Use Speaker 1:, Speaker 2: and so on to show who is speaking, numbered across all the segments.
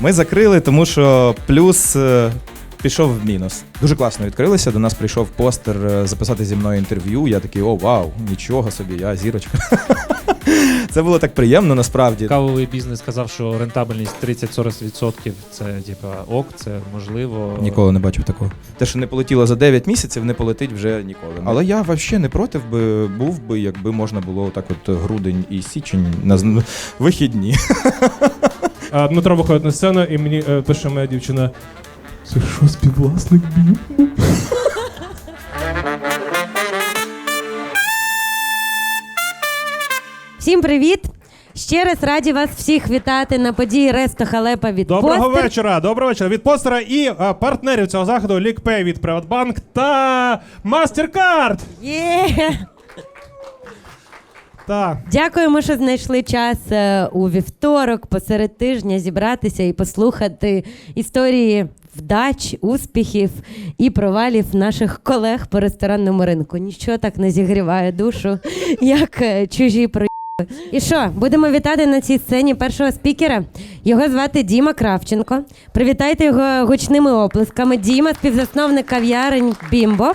Speaker 1: Ми закрили, тому що плюс е, пішов в мінус. Дуже класно відкрилися. До нас прийшов постер е, записати зі мною інтерв'ю. Я такий, о, вау, нічого собі, я зірочка. Це було так приємно насправді.
Speaker 2: Кавовий бізнес сказав, що рентабельність 30-40% це типа ок, це можливо.
Speaker 1: Ніколи не бачив такого. Те, що не полетіло за 9 місяців, не полетить вже ніколи. Але я взагалі не проти би був би, якби можна було так от грудень і січень на з- вихідні.
Speaker 3: А, Дмитро виходить на сцену, і мені е, пише моя дівчина: Це що, співвласник бів?
Speaker 4: Всім привіт! Ще раз раді вас всіх вітати на події Ресто Халепа від
Speaker 3: Доброго
Speaker 4: Постер.
Speaker 3: вечора, доброго вечора. Від постера і е, партнерів цього заходу Лікпей від Приватбанк та Мастеркард.
Speaker 4: Є!
Speaker 3: Так.
Speaker 4: Дякуємо, що знайшли час е, у вівторок, посеред тижня зібратися і послухати історії вдач, успіхів і провалів наших колег по ресторанному ринку. Нічого так не зігріває душу, як е, чужі про. І що, будемо вітати на цій сцені першого спікера. Його звати Діма Кравченко. Привітайте його гучними оплесками. Діма, співзасновник кав'ярень Бімбо,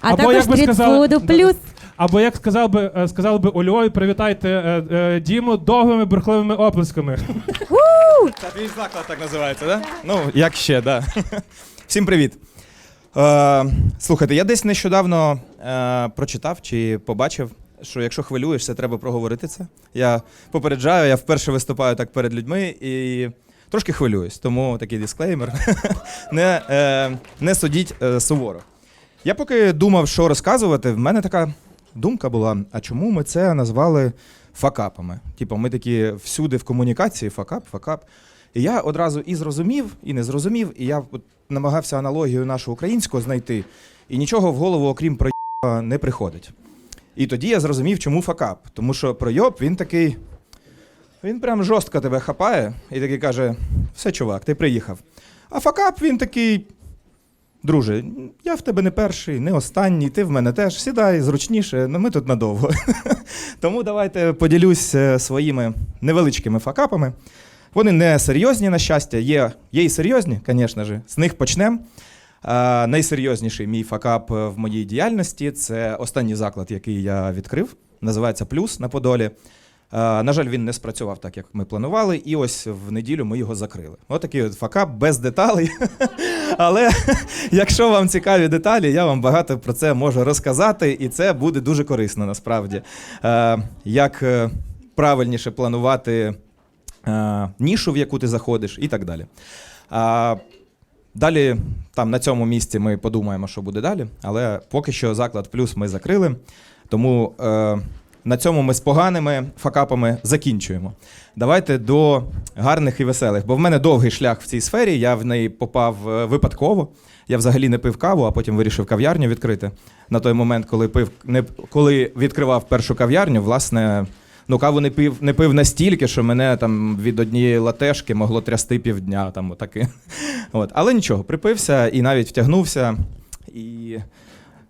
Speaker 4: а
Speaker 3: Або,
Speaker 4: також
Speaker 3: як ви сказали-
Speaker 4: стрітфуду плюс.
Speaker 3: Або як сказав би, е, сказали би у Львові, привітайте е, е, Діму довгими бурхливими оплесками.
Speaker 1: Та твій заклад так називається, да? Ну, як ще, да. Всім привіт. Е, слухайте, я десь нещодавно е, прочитав чи побачив, що якщо хвилюєшся, треба проговорити це. Я попереджаю, я вперше виступаю так перед людьми і трошки хвилююсь, тому такий дисклеймер. не, е, не судіть е, суворо. Я поки думав, що розказувати, в мене така думка була: а чому ми це назвали факапами? Типу, ми такі всюди в комунікації факап, факап. І я одразу і зрозумів, і не зрозумів, і я намагався аналогію нашу українську знайти, і нічого в голову, окрім про не приходить. І тоді я зрозумів, чому факап. Тому що пройоб він такий. Він прям жорстко тебе хапає і такий каже: все, чувак, ти приїхав. А факап він такий. Друже, я в тебе не перший, не останній, ти в мене теж. Сідай зручніше, ну ми тут надовго. Тому давайте поділюсь е, своїми невеличкими факапами. Вони не серйозні, на щастя, є, є і серйозні, звісно ж. З них почнемо. А, найсерйозніший мій факап е, в моїй діяльності це останній заклад, який я відкрив. Називається Плюс на Подолі. А, на жаль, він не спрацював так, як ми планували, і ось в неділю ми його закрили. Отакий от факап без деталей. Але якщо вам цікаві деталі, я вам багато про це можу розказати, і це буде дуже корисно насправді. Е, як е, правильніше планувати е, нішу, в яку ти заходиш, і так далі. Далі, там на цьому місці ми подумаємо, що буде далі, але поки що заклад плюс ми закрили. Тому е, на цьому ми з поганими факапами закінчуємо. Давайте до гарних і веселих, бо в мене довгий шлях в цій сфері. Я в неї попав е, випадково. Я взагалі не пив каву, а потім вирішив кав'ярню відкрити. На той момент, коли пив, не, коли відкривав першу кав'ярню, власне, ну каву не пив, не пив настільки, що мене там від однієї латешки могло трясти півдня. Там, отаки. От. Але нічого, припився і навіть втягнувся. І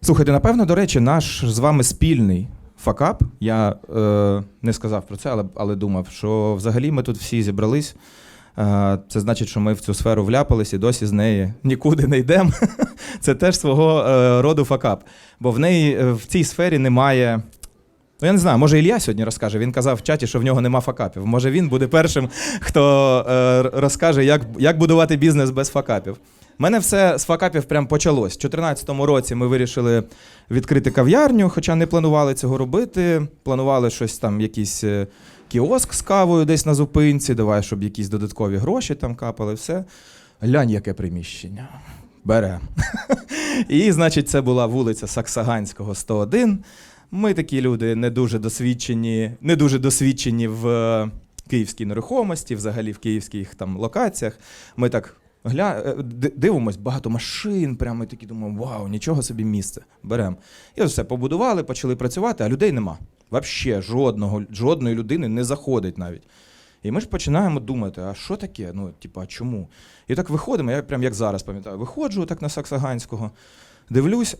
Speaker 1: слухайте, напевно, до речі, наш з вами спільний факап. Я е, не сказав про це, але, але думав, що взагалі ми тут всі зібрались. Е, Це значить, що ми в цю сферу вляпались і досі з неї нікуди не йдемо. Це теж свого е, роду факап. Бо в неї е, в цій сфері немає. Ну, я не знаю, може Ілля сьогодні розкаже. Він казав в чаті, що в нього нема факапів. Може він буде першим, хто е, розкаже, як, як будувати бізнес без факапів. Мене все з факапів прям почалось. У 2014 році ми вирішили відкрити кав'ярню, хоча не планували цього робити. Планували щось там, якийсь е, кіоск з кавою десь на зупинці, давай, щоб якісь додаткові гроші там капали, все. Глянь, яке приміщення. Бере. І, значить, це була вулиця Саксаганського, 101. Ми такі люди не дуже досвідчені, не дуже досвідчені в е, київській нерухомості, взагалі в київських там локаціях. Ми так гля... е, дивимось, багато машин, прямо такі думаємо, вау, нічого собі місце. Беремо. І все побудували, почали працювати, а людей нема. Взагалі жодного, жодної людини не заходить навіть. І ми ж починаємо думати, а що таке? Ну, типу, а чому? І так виходимо, я прям як зараз пам'ятаю, виходжу так на Саксаганського, дивлюсь,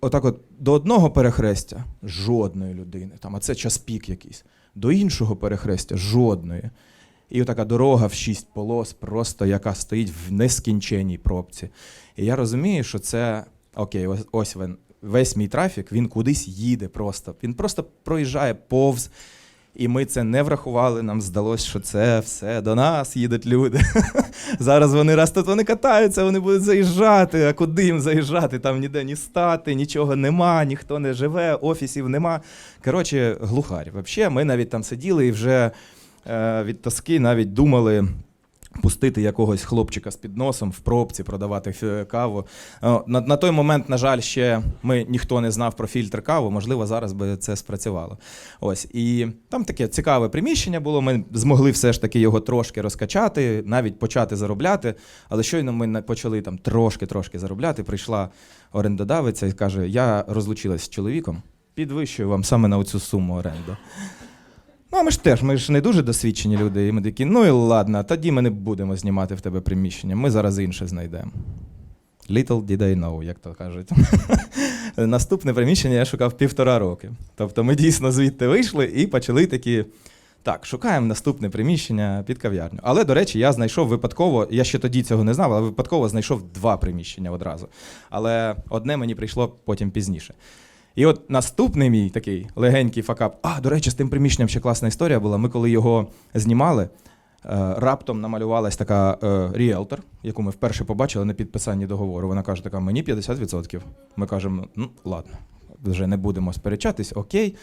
Speaker 1: отак от до одного перехрестя жодної людини, там, а це час пік якийсь, до іншого перехрестя жодної. І отака дорога в шість полос, просто яка стоїть в нескінченій пробці. І я розумію, що це окей, ось, ось він, весь мій трафік, він кудись їде просто. Він просто проїжджає повз. І ми це не врахували. Нам здалося, що це все до нас їдуть люди. Зараз вони раз тут вони катаються, вони будуть заїжджати. А куди їм заїжджати? Там ніде ні стати, нічого нема, ніхто не живе, офісів нема. Коротше, глухарь. Взагалі, ми навіть там сиділи і вже від тоски навіть думали. Пустити якогось хлопчика з підносом в пробці, продавати каву. Е, На, на той момент, на жаль, ще ми ніхто не знав про фільтр каву. Можливо, зараз би це спрацювало. Ось і там таке цікаве приміщення було. Ми змогли все ж таки його трошки розкачати, навіть почати заробляти. Але щойно ми почали там трошки-трошки заробляти. Прийшла орендодавиця і каже: Я розлучилась з чоловіком, підвищую вам саме на оцю суму оренду. Ну, а ми ж теж, ми ж не дуже досвідчені люди. І ми такі, ну і ладно, тоді ми не будемо знімати в тебе приміщення, ми зараз інше знайдемо. Little did I know, як то кажуть. Наступне приміщення я шукав півтора роки. Тобто ми дійсно звідти вийшли і почали такі. Так, шукаємо наступне приміщення під кав'ярню. Але, до речі, я знайшов випадково, я ще тоді цього не знав, але випадково знайшов два приміщення одразу. Але одне мені прийшло потім пізніше. І от наступний мій такий легенький факап. А, до речі, з тим приміщенням ще класна історія була. Ми коли його знімали, е, раптом намалювалась така е, ріелтор, яку ми вперше побачили на підписанні договору. Вона каже: така, мені 50%. Ми кажемо, ну ладно, вже не будемо сперечатись, окей.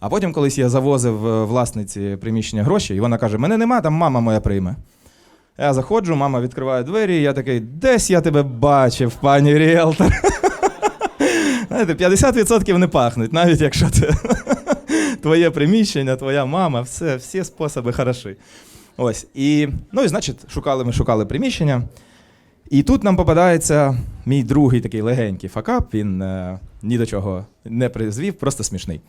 Speaker 1: А потім колись я завозив е, власниці приміщення гроші, і вона каже: мене нема, там мама моя прийме. Я заходжу, мама відкриває двері, і я такий, десь я тебе бачив, пані ріелтор. Знаєте, 50% не пахнуть, навіть якщо це твоє приміщення, твоя мама, все, всі способи хороші. Ось. І, ну і значить, шукали ми шукали приміщення. І тут нам попадається мій другий такий легенький факап, він е, ні до чого не призвів, просто смішний.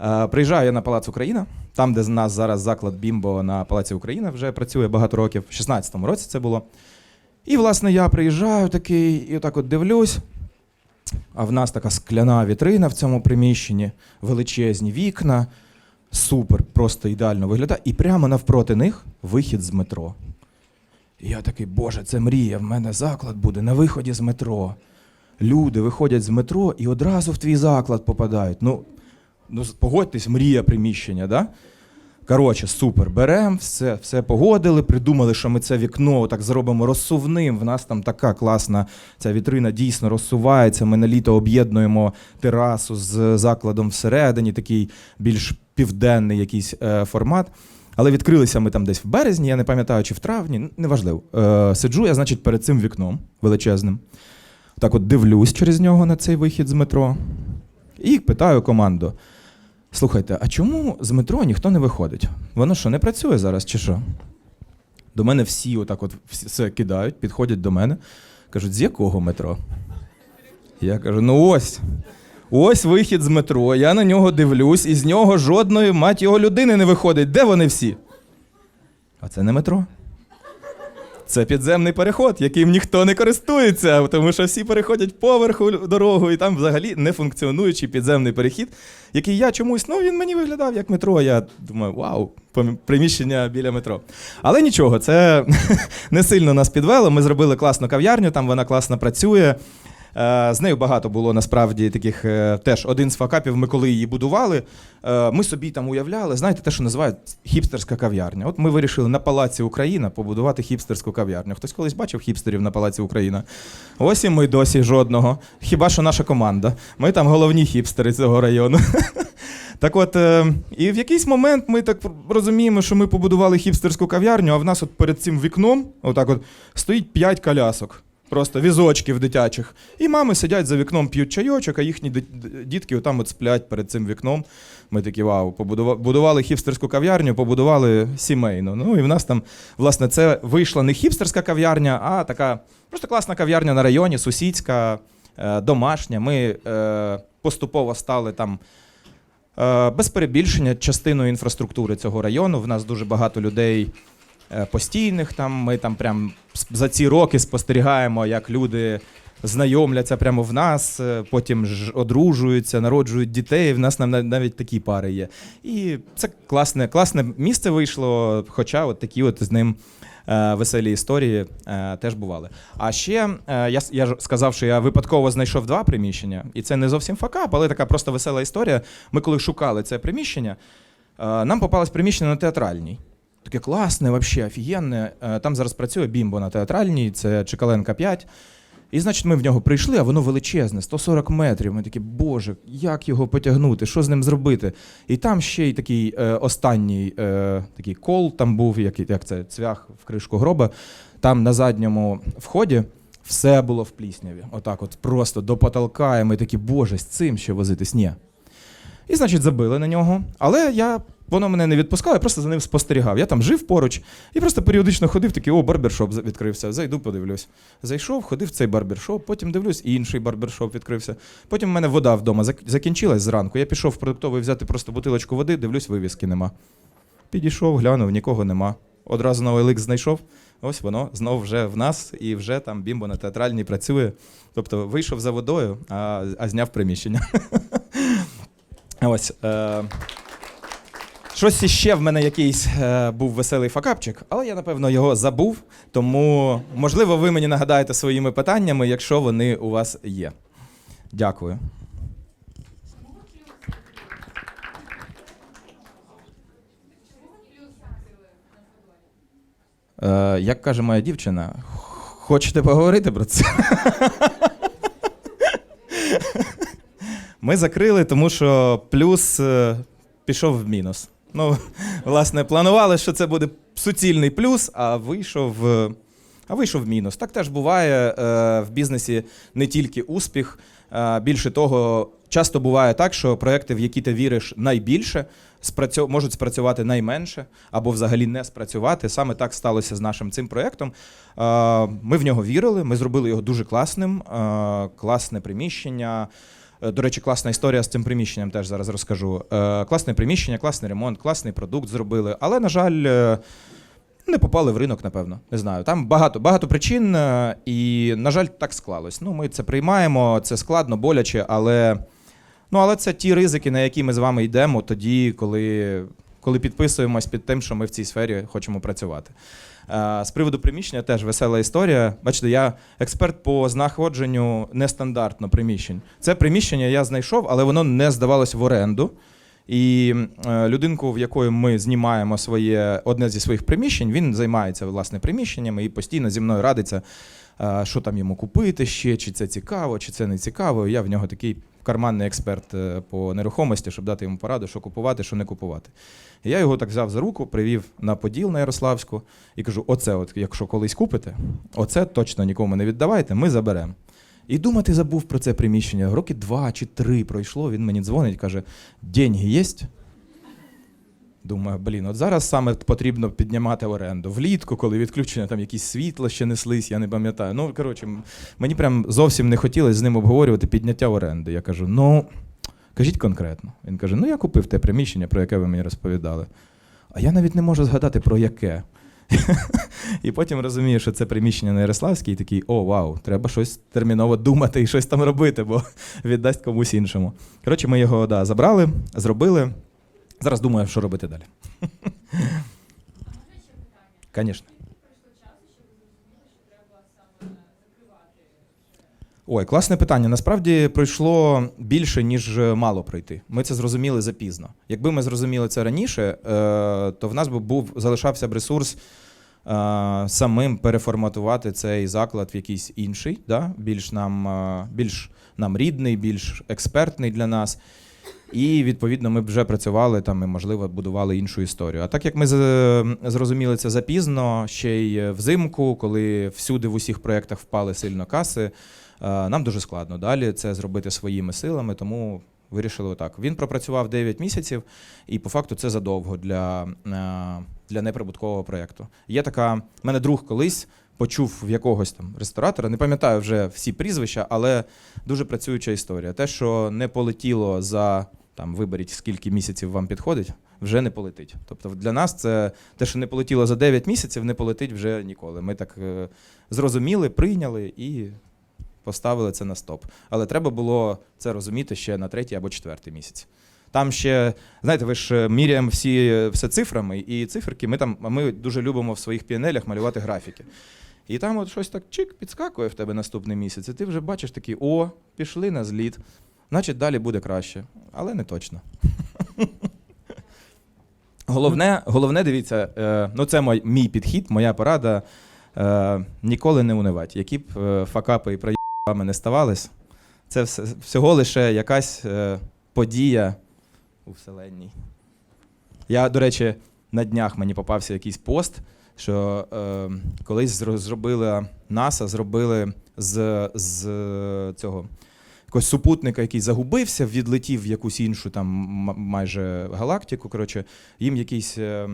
Speaker 1: Е, приїжджаю я на Палац Україна, там, де з нас зараз заклад Бімбо на Палаці Україна вже працює багато років, в 16-му році це було. І, власне, я приїжджаю такий, і отак от дивлюсь. А в нас така скляна вітрина в цьому приміщенні, величезні вікна, супер, просто ідеально виглядає. І прямо навпроти них вихід з метро. І я такий, боже, це мрія, в мене заклад буде на виході з метро. Люди виходять з метро і одразу в твій заклад попадають. Ну, ну погодьтесь, мрія приміщення, да? Коротше, супер, беремо, все, все погодили, придумали, що ми це вікно так зробимо розсувним. В нас там така класна ця вітрина дійсно розсувається. Ми на літо об'єднуємо терасу з закладом всередині, такий більш південний якийсь е, формат. Але відкрилися ми там десь в березні, я не пам'ятаю, чи в травні, неважливо. Е, сиджу я, значить, перед цим вікном величезним. Так от дивлюсь через нього на цей вихід з метро і питаю команду: слухайте, а чому з метро ніхто не виходить? Воно що, не працює зараз чи що? До мене всі отак от все кидають, підходять до мене, кажуть, з якого метро? Я кажу: ну ось. Ось вихід з метро, я на нього дивлюсь, і з нього жодної мать його людини не виходить. Де вони всі? А це не метро. Це підземний переход, яким ніхто не користується, тому що всі переходять поверху дорогу, і там взагалі не функціонуючий підземний перехід, який я чомусь, ну він мені виглядав як метро. Я думаю, вау, приміщення біля метро. Але нічого, це не сильно нас підвело. Ми зробили класну кав'ярню, там вона класно працює. Е, З нею багато було насправді таких е, теж один з факапів. Ми коли її будували, е, ми собі там уявляли, знаєте, те, що називають хіпстерська кав'ярня. От ми вирішили на Палаці Україна побудувати хіпстерську кав'ярню. Хтось колись бачив хіпстерів на Палаці Україна? Ось і ми досі жодного. Хіба що наша команда. Ми там головні хіпстери цього району. Так от, і в якийсь момент ми так розуміємо, що ми побудували хіпстерську кав'ярню, а в нас от перед цим вікном, отак от, стоїть п'ять колясок. Просто візочків дитячих. І мами сидять за вікном, п'ють чайочок, а їхні дітки отам от сплять перед цим вікном. Ми такі вау, побудува- будували хіпстерську кав'ярню, побудували сімейну. Ну і в нас там, власне, це вийшла не хіпстерська кав'ярня, а така просто класна кав'ярня на районі, сусідська, е, домашня. Ми е, поступово стали там. Е, Без перебільшення частиною інфраструктури цього району. В нас дуже багато людей постійних. Там ми там прям за ці роки спостерігаємо, як люди знайомляться прямо в нас, е, потім ж одружуються, народжують дітей. В нас нам нав- навіть такі пари є. І це класне, класне місце вийшло, хоча от такі от з ним. е, Веселі історії е, теж бували. А ще е, я, я ж сказав, що я випадково знайшов два приміщення, і це не зовсім факап, але така просто весела історія. Ми коли шукали це приміщення, е, нам попалось приміщення на театральній. Таке класне, вообще, офігенне. Е, Там зараз працює бімбо на театральній, це Чекаленка 5. І, значить, ми в нього прийшли, а воно величезне, 140 метрів. Ми такі, боже, як його потягнути, що з ним зробити? І там ще й такий е, останній е, такий кол, там був, як, як це, цвях в кришку гроба. Там на задньому вході все було в плісняві. Отак, от просто до потолка. І ми такі, боже, з цим ще возитись? Ні. І, значить, забили на нього. Але я, воно мене не відпускало, я просто за ним спостерігав. Я там жив поруч і просто періодично ходив, такий, о, барбершоп відкрився. Зайду, подивлюсь. Зайшов, ходив в цей барбершоп, потім дивлюсь, інший барбершоп відкрився. Потім в мене вода вдома закінчилась зранку. Я пішов в продуктовий взяти просто бутилочку води, дивлюсь, вивіски нема. Підійшов, глянув, нікого нема. Одразу на OLX знайшов. Ось воно знов вже в нас, і вже там бімбо на театральній працює. Тобто вийшов за водою, а, а зняв приміщення. Ось. Е, щось іще в мене якийсь е, був веселий факапчик, але я, напевно, його забув. Тому, можливо, ви мені нагадаєте своїми питаннями, якщо вони у вас є. Дякую. Е, як каже моя дівчина, хочете поговорити про це? Ми закрили, тому що плюс е, пішов в мінус. Ну, власне, планували, що це буде суцільний плюс, а вийшов, е, а вийшов в мінус. Так теж буває е, в бізнесі не тільки успіх. е, Більше того, часто буває так, що проекти, в які ти віриш найбільше, можуть спрацювати найменше або взагалі не спрацювати. Саме так сталося з нашим цим проектом. Е, Ми в нього вірили, ми зробили його дуже класним, класне приміщення. Е, До речі, класна історія з цим приміщенням теж зараз розкажу. Е, Класне приміщення, класний ремонт, класний продукт зробили, але, на жаль, е, не попали в ринок, напевно. Не знаю. Там багато, багато причин, і, на жаль, так склалось. Ну, ми це приймаємо, це складно, боляче, але, ну, але це ті ризики, на які ми з вами йдемо тоді, коли, коли підписуємось під тим, що ми в цій сфері хочемо працювати. Е, З приводу приміщення теж весела історія. Бачите, я експерт по знаходженню нестандартно приміщень. Це приміщення я знайшов, але воно не здавалось в оренду. І е, людинку, в якої ми знімаємо своє одне зі своїх приміщень, він займається власне приміщеннями і постійно зі мною радиться, е, що там йому купити ще, чи це цікаво, чи це не цікаво. Я в нього такий карманний експерт е, по нерухомості, щоб дати йому пораду, що купувати, що не купувати. І я його так взяв за руку, привів на Поділ на Ярославську і кажу: оце, от, якщо колись купите, оце точно нікому не віддавайте, ми заберемо. І думати забув про це приміщення. Роки два чи три пройшло. Він мені дзвонить, каже: деньги є? Думаю, блін, от зараз саме потрібно піднімати оренду. Влітку, коли відключення там якісь світла ще неслись, я не пам'ятаю. Ну, коротше, мені прям зовсім не хотілося з ним обговорювати підняття оренди. Я кажу: ну, кажіть конкретно. Він каже: Ну, я купив те приміщення, про яке ви мені розповідали. А я навіть не можу згадати про яке. І потім розумію, що це приміщення на Ярославській, і такий, о, вау, треба щось терміново думати і щось там робити, бо віддасть комусь іншому. Коротше, ми його да, забрали, зробили. Зараз думаю, що робити далі. Звісно. Ой, класне питання. Насправді пройшло більше, ніж е, мало пройти. Ми це зрозуміли запізно. Якби ми зрозуміли це раніше, е, то в нас би був залишався б ресурс е, самим переформатувати цей заклад в якийсь інший, да? більш, нам, більш нам рідний, більш експертний для нас. І відповідно ми б вже працювали там і, можливо, будували іншу історію. А так як ми з- зрозуміли це запізно, ще й взимку, коли всюди в усіх проєктах впали сильно каси, е, нам дуже складно далі це зробити своїми силами, тому вирішили отак. Він пропрацював 9 місяців, і по факту це задовго для, е, для неприбуткового проєкту. Є така, в мене друг колись. Почув в якогось там ресторатора, не пам'ятаю вже всі прізвища, але дуже працююча історія. Те, що не полетіло за там виберіть, скільки місяців вам підходить, вже не полетить. Тобто для нас це те, що не полетіло за 9 місяців, не полетить вже ніколи. Ми так е, зрозуміли, прийняли і поставили це на стоп. Але треба було це розуміти ще на третій або четвертий місяць. Там ще, знаєте, ви ж е, міряємо всі е, все цифрами, і циферки ми там, ми дуже любимо в своїх піанелях малювати графіки. І там от щось так чик підскакує в тебе наступний місяць, і ти вже бачиш такий, о, пішли на зліт. Значить, далі буде краще. Але не точно. Головне, головне, дивіться, е, ну це мой, мій підхід, моя порада. Е, ніколи не унивати. Які б е, факапи і проїбами не ставались, це все, всього лише якась подія у вселенній. Я, до речі, на днях мені попався якийсь пост, що е, колись зробила НАСА, зробили з, з цього якогось супутника, який загубився, відлетів в якусь іншу там майже галактику. Коротше, їм якийсь е,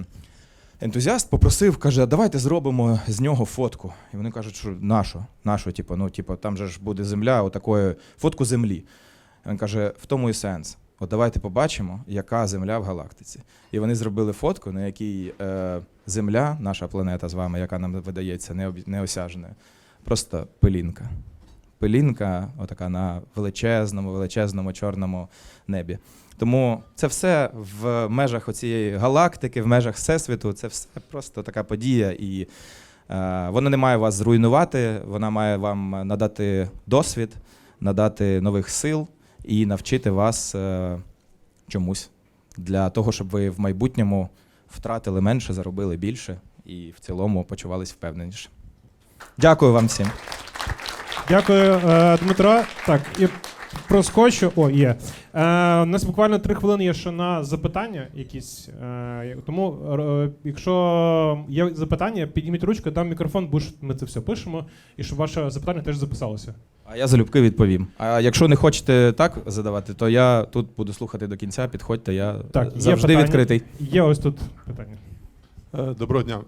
Speaker 1: ентузіаст попросив, каже, «А давайте зробимо з нього фотку. І вони кажуть, що нащо? Нащо? Типу, ну, типу, там же ж буде земля, отакої фотку землі. Він каже, в тому і сенс. От давайте побачимо, яка земля в галактиці. І вони зробили фотку, на якій е, Земля, наша планета з вами, яка нам видається неосяжною, просто пилінка. Пилінка, отака на величезному, величезному чорному небі. Тому це все в межах оцієї галактики, в межах Всесвіту, це все просто така подія. І е, вона не має вас зруйнувати, вона має вам надати досвід, надати нових сил і навчити вас е, чомусь для того, щоб ви в майбутньому втратили менше, заробили більше і в цілому почувались впевненіше. Дякую вам всім.
Speaker 3: Дякую, е, Дмитро. Так, і проскочу. О, є. Е, у нас буквально три хвилини є ще на запитання якісь. Е, тому, якщо є запитання, підніміть ручку, дам мікрофон, бо ми це все пишемо, і щоб ваше запитання теж записалося.
Speaker 1: А я залюбки відповім. А якщо не хочете так задавати, то я тут буду слухати до кінця. Підходьте, я
Speaker 3: Так, є
Speaker 1: завжди
Speaker 3: питання?
Speaker 1: відкритий.
Speaker 3: Є ось тут питання.
Speaker 5: Е, Доброго дня.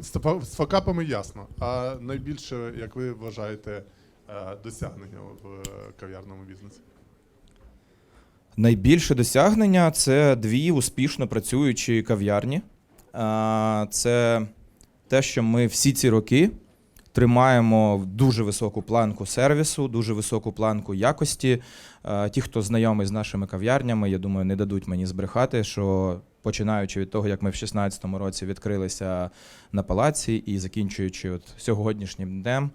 Speaker 5: З фа- факапами ясно. А найбільше, як ви вважаєте, е, досягнення в е, кав'ярному бізнесі?
Speaker 1: Найбільше досягнення це дві успішно працюючі кав'ярні. Це те, що ми всі ці роки тримаємо дуже високу планку сервісу, дуже високу планку якості. Ті, хто знайомий з нашими кав'ярнями, я думаю, не дадуть мені збрехати, що починаючи від того, як ми в 2016 році відкрилися на палаці і закінчуючи от сьогоднішнім днем.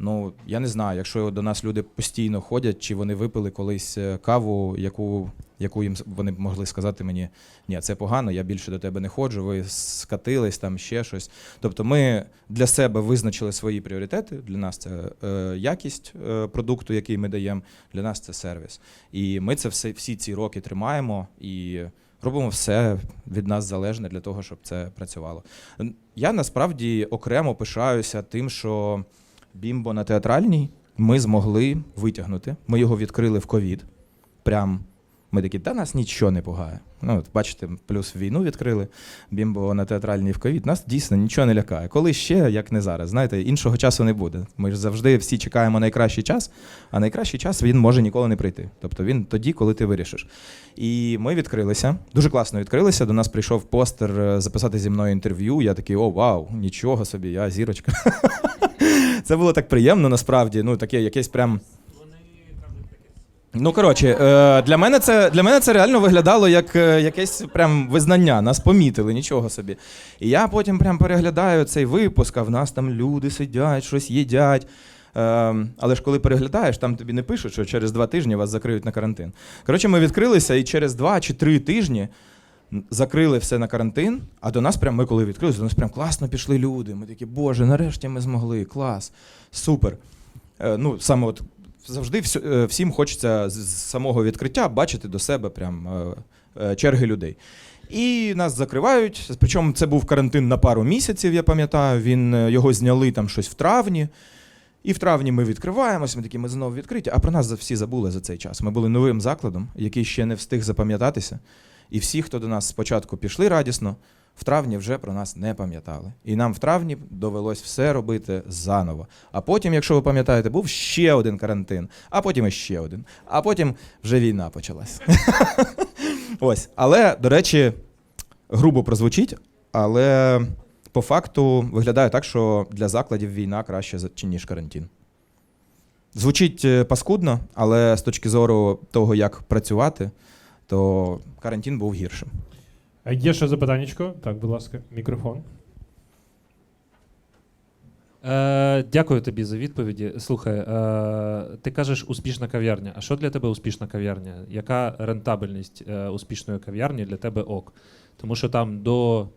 Speaker 1: Ну, я не знаю, якщо до нас люди постійно ходять, чи вони випили колись е, каву, яку, яку їм вони могли сказати мені, ні, це погано, я більше до тебе не ходжу, ви скатились там ще щось. Тобто ми для себе визначили свої пріоритети. Для нас це е, якість е, продукту, який ми даємо, для нас це сервіс. І ми це все, всі ці роки тримаємо і робимо все від нас залежне для того, щоб це працювало. Я насправді окремо пишаюся тим, що. Бімбо на театральній ми змогли витягнути. Ми його відкрили в ковід. Прям ми такі, та нас нічого не пугає. Ну, от, бачите, плюс війну відкрили. Бімбо на театральній в ковід. Нас дійсно нічого не лякає. Коли ще, як не зараз. Знаєте, іншого часу не буде. Ми ж завжди всі чекаємо найкращий час, а найкращий час він може ніколи не прийти. Тобто він тоді, коли ти вирішиш. І ми відкрилися. Дуже класно відкрилися. До нас прийшов постер е, записати зі мною інтерв'ю. Я такий, о, вау, нічого собі, я зірочка. Це було так приємно, насправді. Ну, таке якесь прям. Ну, коротше, е, для мене це для мене це реально виглядало як е, якесь прям визнання. Нас помітили, нічого собі. І я потім прям переглядаю цей випуск, а в нас там люди сидять, щось їдять. Е, але ж коли переглядаєш, там тобі не пишуть, що через два тижні вас закриють на карантин. Коротше, ми відкрилися і через два чи три тижні закрили все на карантин, а до нас прям ми коли відкрилися, до нас прям класно пішли люди. Ми такі, боже, нарешті ми змогли, клас, супер. Е, ну, саме от завжди е, всім хочеться з самого відкриття бачити до себе прям е, е, черги людей. І нас закривають. Причому це був карантин на пару місяців, я пам'ятаю. Він його зняли там щось в травні. І в травні ми відкриваємося, ми такі, ми знову відкриті, а про нас всі забули за цей час. Ми були новим закладом, який ще не встиг запам'ятатися. І всі, хто до нас спочатку пішли радісно, в травні вже про нас не пам'ятали. І нам в травні довелось все робити заново. А потім, якщо ви пам'ятаєте, був ще один карантин, а потім іще один, а потім вже війна почалась. Ось. Але, до речі, грубо прозвучить, але по факту виглядає так, що для закладів війна краще, ніж карантин. Звучить е, паскудно, але з точки зору того, як працювати, то карантин був гіршим.
Speaker 3: Є ще запитаннячко? Так, будь ласка, мікрофон.
Speaker 2: Е, дякую тобі за відповіді. Слухай, е, ти кажеш успішна кав'ярня. А що для тебе успішна кав'ярня? Яка рентабельність е, успішної кав'ярні для тебе ок? Тому що там до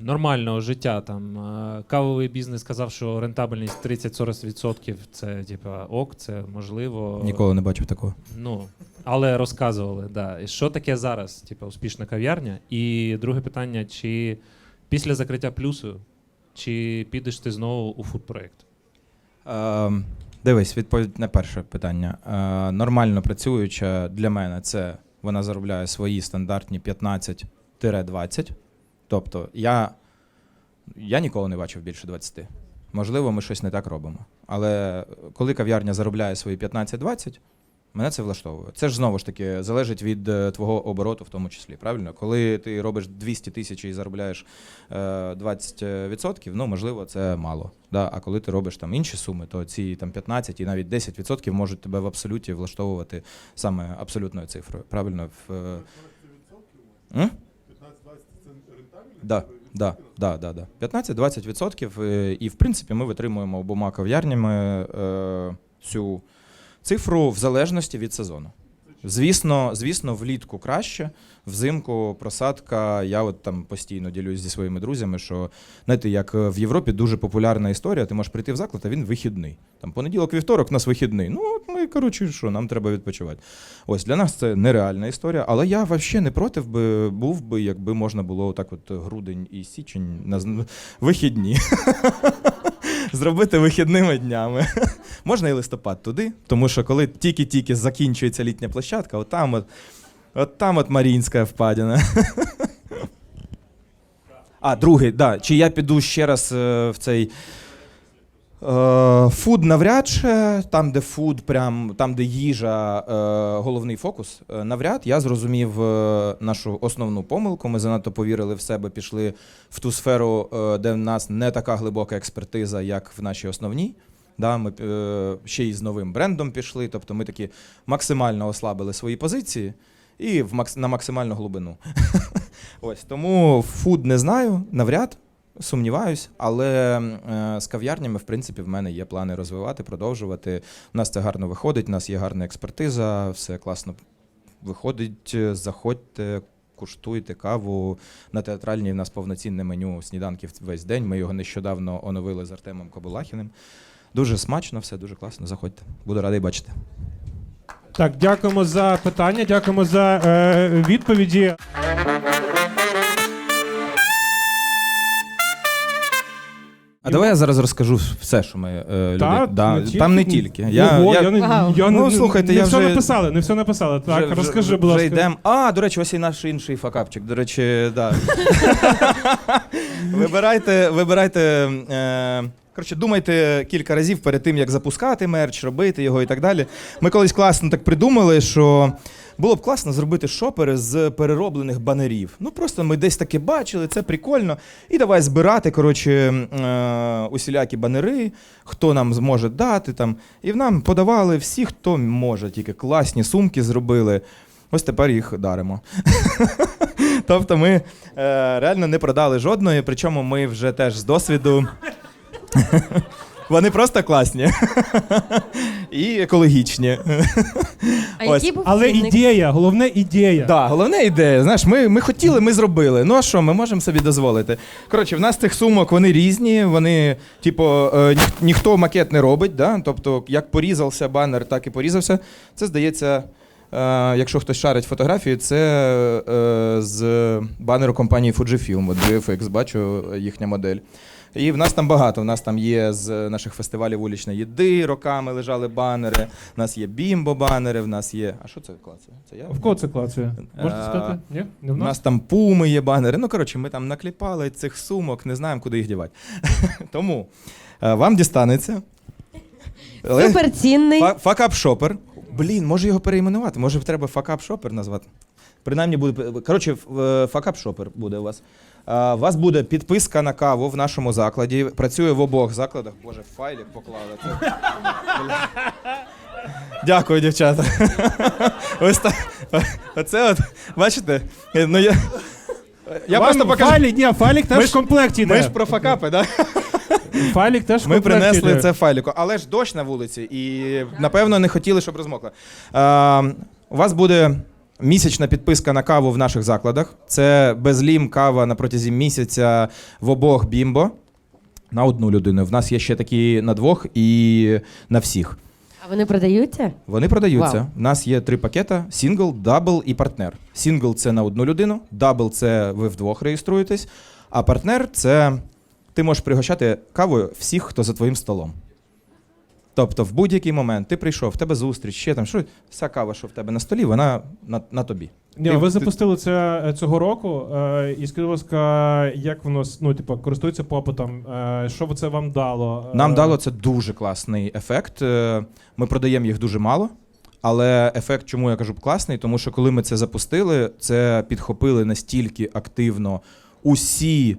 Speaker 2: нормального життя там е, кавовий бізнес сказав, що рентабельність 30-40% це типа ок, це можливо.
Speaker 1: Ніколи не бачив такого.
Speaker 2: Ну, але розказували, да. І що таке зараз, типу, успішна кав'ярня? І друге питання: чи після закриття плюсу, чи підеш ти знову у фуд-проєкт?
Speaker 1: Е, дивись, відповідь на перше питання. Е, нормально працююча для мене це вона заробляє свої стандартні 15-20. Тобто я, я ніколи не бачив більше 20. Можливо, ми щось не так робимо. Але коли кав'ярня заробляє свої 15-20, мене це влаштовує. Це ж знову ж таки залежить від е, твого обороту, в тому числі. Правильно? Коли ти робиш 200 тисяч і заробляєш е, 20%, ну можливо, це мало. Да? А коли ти робиш там інші суми, то ці там 15 і навіть 10% можуть тебе в абсолюті влаштовувати саме абсолютною цифрою. Правильно? В, е, м?
Speaker 5: 15-20 це рентабельно?
Speaker 1: Да, да, да, да, да. 15-20%. е, І в принципі ми витримуємо обома кав'ярнями е, цю цифру в залежності від сезону. Звісно, звісно, влітку краще, взимку просадка. Я от там постійно ділюсь зі своїми друзями, що знаєте, як е, в Європі дуже популярна історія, ти можеш прийти в заклад, а він вихідний. Там понеділок, вівторок, у нас вихідний. Ну, от ми, коротше, що, нам треба відпочивати. Ось для нас це нереальна історія, але я взагалі не проти би, був би, якби можна було так от грудень і січень на вихідні. Зробити вихідними днями. Можна і листопад туди, тому що коли тільки-тільки закінчується літня площадка, от там от, от там от Марінська впадіна. А, другий, да. Чи я піду ще раз е, в цей. Е, фуд навряд чи, там, де фуд, прям, там, де їжа, е, головний фокус. Е, навряд я зрозумів нашу основну помилку. Ми занадто повірили в себе, пішли в ту сферу, де в нас не така глибока експертиза, як в нашій основній. Да, ми ще й з новим брендом пішли, тобто ми такі максимально ослабили свої позиції і в на максимальну глибину. Ось тому фуд не знаю, навряд. Сумніваюсь, але е, з кав'ярнями, в принципі, в мене є плани розвивати, продовжувати. У нас це гарно виходить, у нас є гарна експертиза, все класно виходить. Заходьте, куштуйте каву. На театральній в нас повноцінне меню сніданків весь день. Ми його нещодавно оновили з Артемом Кобулахіним. Дуже смачно, все дуже класно. Заходьте. Буду радий бачити.
Speaker 3: Так, дякуємо за питання, дякуємо за е, відповіді.
Speaker 1: А давай я зараз розкажу все, що ми е, люди.
Speaker 3: Та,
Speaker 1: да,
Speaker 3: не
Speaker 1: там не тільки. Я,
Speaker 3: Ого,
Speaker 1: я,
Speaker 3: я, не, я
Speaker 1: Ну,
Speaker 3: не,
Speaker 1: слухайте,
Speaker 3: не
Speaker 1: я
Speaker 3: все
Speaker 1: вже-
Speaker 3: написали, не все написали. Так,
Speaker 1: Вже-
Speaker 3: розкажи,
Speaker 1: вже,
Speaker 3: будь ласка.
Speaker 1: Вже йдемо. А, до речі, ось і наш інший факапчик. До речі, да. вибирайте, вибирайте. Е, коротше, думайте кілька разів перед тим, як запускати мерч, робити його і так далі. Ми колись класно так придумали, що. Було б класно зробити шопери з перероблених банерів. Ну просто ми десь таке бачили, це прикольно. І давай збирати коротше, е, усілякі банери, хто нам зможе дати там. І нам подавали всі, хто може, тільки класні сумки зробили. Ось тепер їх даримо. тобто ми е, реально не продали жодної, причому ми вже теж з досвіду. Вони просто класні і екологічні.
Speaker 4: А
Speaker 1: Ось.
Speaker 4: який був
Speaker 3: Але
Speaker 4: цінник?
Speaker 3: ідея, головне ідея.
Speaker 1: Да, головна ідея. Знаєш, ми, ми хотіли, ми зробили. Ну а що, ми можемо собі дозволити. Коротше, в нас цих сумок вони різні. Вони, типу, е, ніх, ніхто макет не робить. Да? Тобто, як порізався банер, так і порізався. Це здається. Е, якщо хтось шарить фотографії, це е, з банеру компанії Fujifilm, от VFX, бачу їхня модель. І в нас там багато. У нас там є з наших фестивалів вуличної їди, роками лежали банери. У нас є бімбо банери, в нас є. А що це клацає? Це я?
Speaker 3: В кого це клацає? Можете сказати? Ні? Не в
Speaker 1: У
Speaker 3: нас?
Speaker 1: нас там пуми є банери. Ну, коротше, ми там накліпали цих сумок, не знаємо, куди їх дівати. Тому е, вам дістанеться. Але-
Speaker 4: Суперцінний.
Speaker 1: Фа- Факап шопер. Блін, може його перейменувати. Може треба факап шопер назвати. Принаймні буде. Коротше, ф- е, факап шопер буде у вас. Е, У вас буде підписка на каву в нашому закладі. Працює в обох закладах. Боже, файлик поклали. Це... Дякую, дівчата. Ось так. Оце от, бачите? Ну, я, я
Speaker 3: Вам
Speaker 1: просто покажу.
Speaker 3: Файлік, ні, файлік теж
Speaker 1: Ми
Speaker 3: в комплекті йде.
Speaker 1: Ми ж про факапи, так?
Speaker 3: Файлік теж в
Speaker 1: Ми
Speaker 3: комплекті
Speaker 1: принесли
Speaker 3: йде.
Speaker 1: це файліку, але ж дощ на вулиці, і напевно не хотіли, щоб розмокло. Е, у вас буде місячна підписка на каву в наших закладах. Це безлім кава на протязі місяця в обох бімбо. На одну людину. В нас є ще такі на двох і на всіх.
Speaker 4: А вони продаються?
Speaker 1: Вони продаються.
Speaker 4: Вау.
Speaker 1: У нас є три пакета: сингл, дабл і партнер. Сингл це на одну людину, дабл це ви вдвох реєструєтесь, а партнер це ти можеш пригощати кавою всіх, хто за твоїм столом. Тобто, в будь-який момент ти прийшов, в тебе зустріч, ще там що, вся кава, що в тебе на столі, вона на, на тобі.
Speaker 3: Ні, ви запустили це е, цього року, е, і скажіть, будь ласка, як воно ну, типу, користується попитом? Е, що це вам дало? Е,
Speaker 1: Нам дало це дуже класний ефект. Е, Ми продаємо їх дуже мало. Але ефект, чому я кажу класний, тому що коли ми це запустили, це підхопили настільки активно усі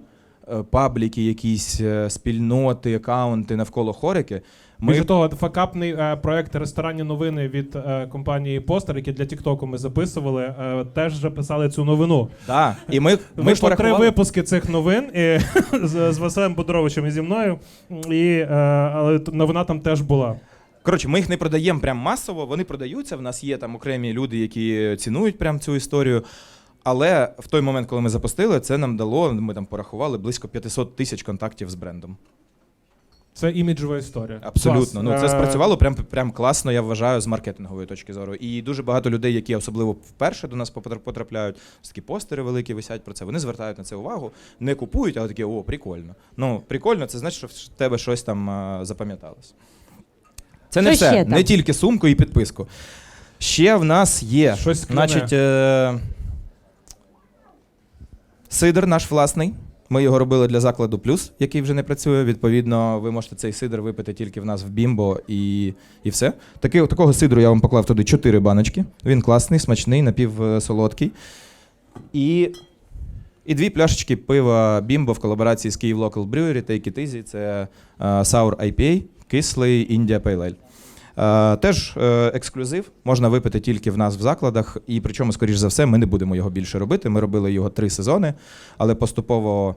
Speaker 1: е, пабліки, якісь е, спільноти, акаунти навколо хорики.
Speaker 3: Ми... Більше того, факапний е, проект ресторанні новини від е, компанії Постер, який для Тіктоку ми записували, е, теж вже писали цю новину.
Speaker 1: да, і ми, ми
Speaker 3: Вийшло три випуски цих новин і, з, з Василем Бодоровичем і зі мною. І, е, але новина там теж була.
Speaker 1: Коротше, ми їх не продаємо прям масово, вони продаються. В нас є там окремі люди, які цінують прям цю історію. Але в той момент, коли ми запустили, це нам дало, ми там порахували близько 500 тисяч контактів з брендом.
Speaker 3: Це іміджова історія.
Speaker 1: Абсолютно.
Speaker 3: Клас.
Speaker 1: Ну це
Speaker 3: Е,
Speaker 1: спрацювало прям, прям класно, я вважаю, з маркетингової точки зору. І дуже багато людей, які особливо вперше до нас потрапляють, такі постери великі висять про це. Вони звертають на це увагу, не купують, але такі, о, прикольно. Ну, прикольно, це значить, що в тебе щось там а, запам'яталось. Це не
Speaker 4: Що
Speaker 1: все, не тільки сумку і підписку. Ще в нас є.
Speaker 3: Щось.
Speaker 1: Значить, е- сидр наш власний. Ми його робили для закладу плюс, який вже не працює. Відповідно, ви можете цей сидр випити тільки в нас в бімбо і, і все. Таки, такого сидру я вам поклав туди 4 баночки. Він класний, смачний, напівсолодкий. І, і дві пляшечки пива бімбо в колаборації з Київ Local Brewery It Easy. Це е, Sour IPA, кислий India Pale Ale. Е, Теж е, ексклюзив, можна випити тільки в нас в закладах, і причому, скоріш за все, ми не будемо його більше робити. Ми робили його три сезони, але поступово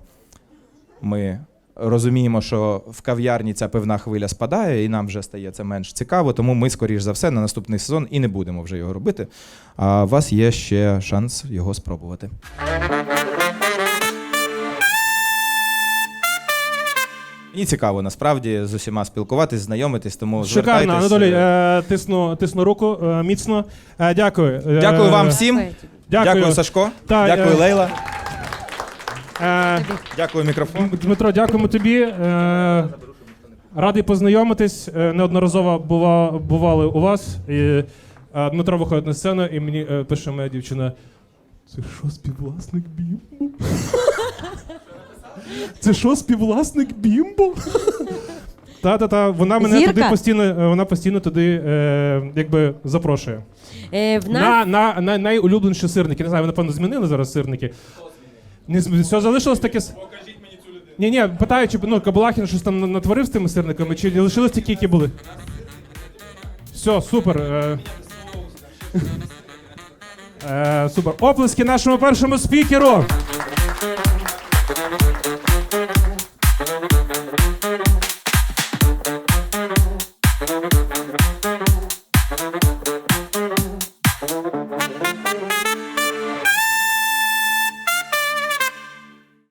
Speaker 1: ми розуміємо, що в кав'ярні ця пивна хвиля спадає, і нам вже стає це менш цікаво, тому ми, скоріш за все, на наступний сезон і не будемо вже його робити. А у вас є ще шанс його спробувати. Мені цікаво насправді з усіма спілкуватись, знайомитись, тому
Speaker 3: Шикарно,
Speaker 1: звертайтесь.
Speaker 3: Анатолій, е, тисну, тисну руку е, міцно. Е, дякую. Е,
Speaker 1: Дякую вам всім.
Speaker 4: Дякую.
Speaker 3: Дякую.
Speaker 1: Сашко.
Speaker 3: Та,
Speaker 1: Дякую,
Speaker 3: е,
Speaker 1: Лейла.
Speaker 3: Е,
Speaker 1: Дякую, мікрофон.
Speaker 3: Дмитро, дякуємо тобі. Е, радий познайомитись. Е, неодноразово бува, бували у вас. І, е, Дмитро виходить на сцену і мені е, пише моя дівчина. Це що, співвласник Бімбо? Це що, співвласник Бімбо? Та-та-та, вона мене
Speaker 4: Зірка?
Speaker 3: туди постійно, е, вона постійно туди е, якби запрошує.
Speaker 4: Е, в нас
Speaker 3: На, на, на найулюбленіші сирники. Не знаю, ви напевно змінили зараз сирники. Не зм- все залишилось таке. Покажіть мені цю людину. Ні, ні, питаю, чи ну, Кабалахін щось там натворив з тими сирниками, чи лишилось такі, які були. Все, супер. Е, е, супер. Оплески нашому першому спікеру.